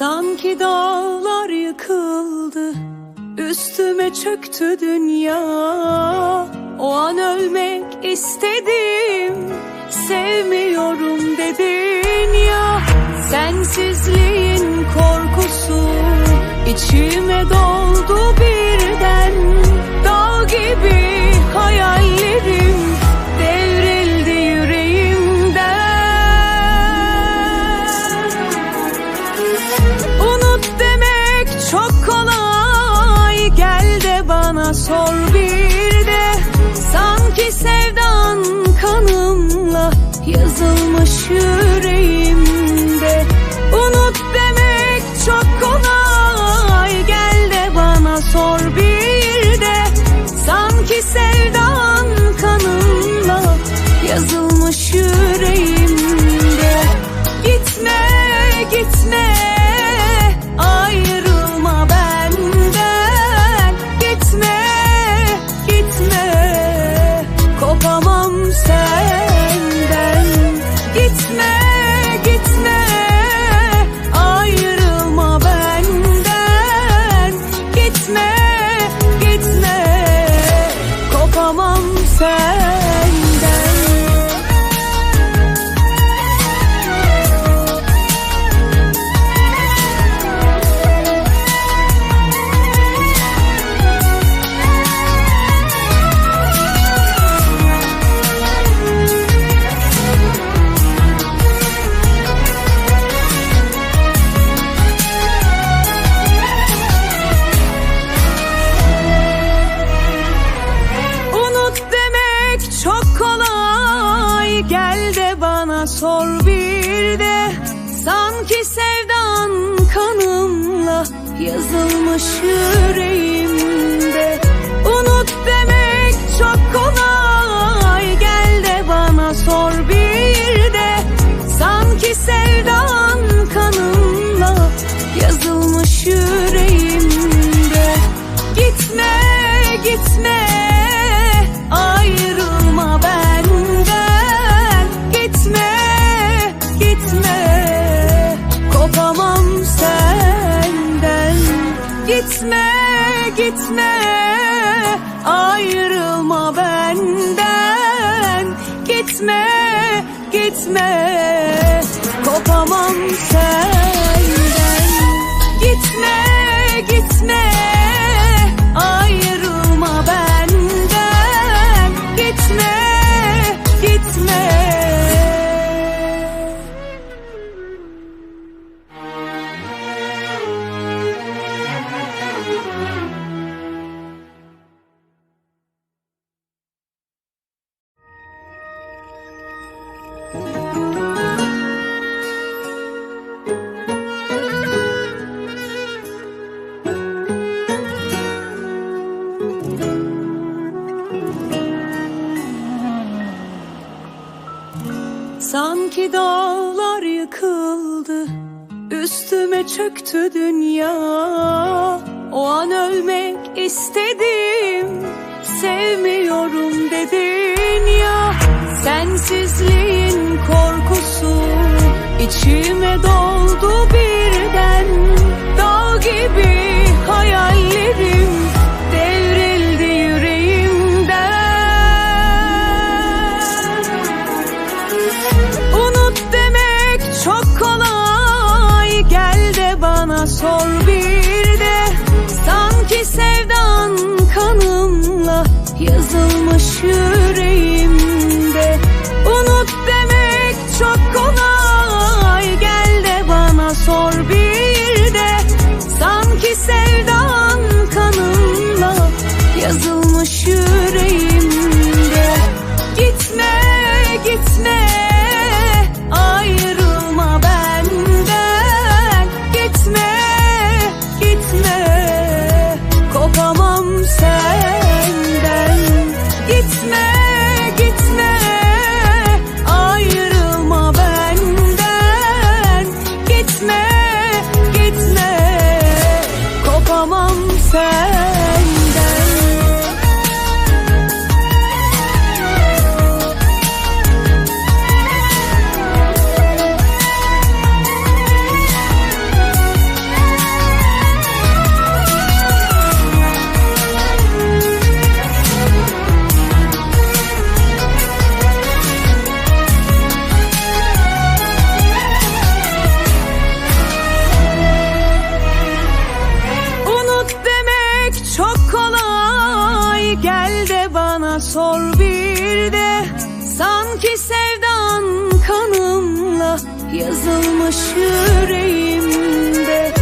Sanki dağlar yıkıldı Üstüme çöktü dünya. O an ölmek istedim Sevmiyorum dedin ya Sensizliğin korkusu sor bir de. Sanki sevdan kanımla Yazılmış yüreğimde. Unut demek çok kolay. Gel de bana sor bir de. Sanki sevdan kanımla Yazılmış yüreğimde Gitme gitme ayrılma benden. Gitme gitme kopamam senden. Gitme gitme Sanki dağlar yıkıldı Üstüme çöktü dünya. O an ölmek istedim Sevmiyorum dedin ya. Sensizliğin korkusu. İçime doldu sor bir de Sanki sevdan kanımla yazılmış yüreğimde.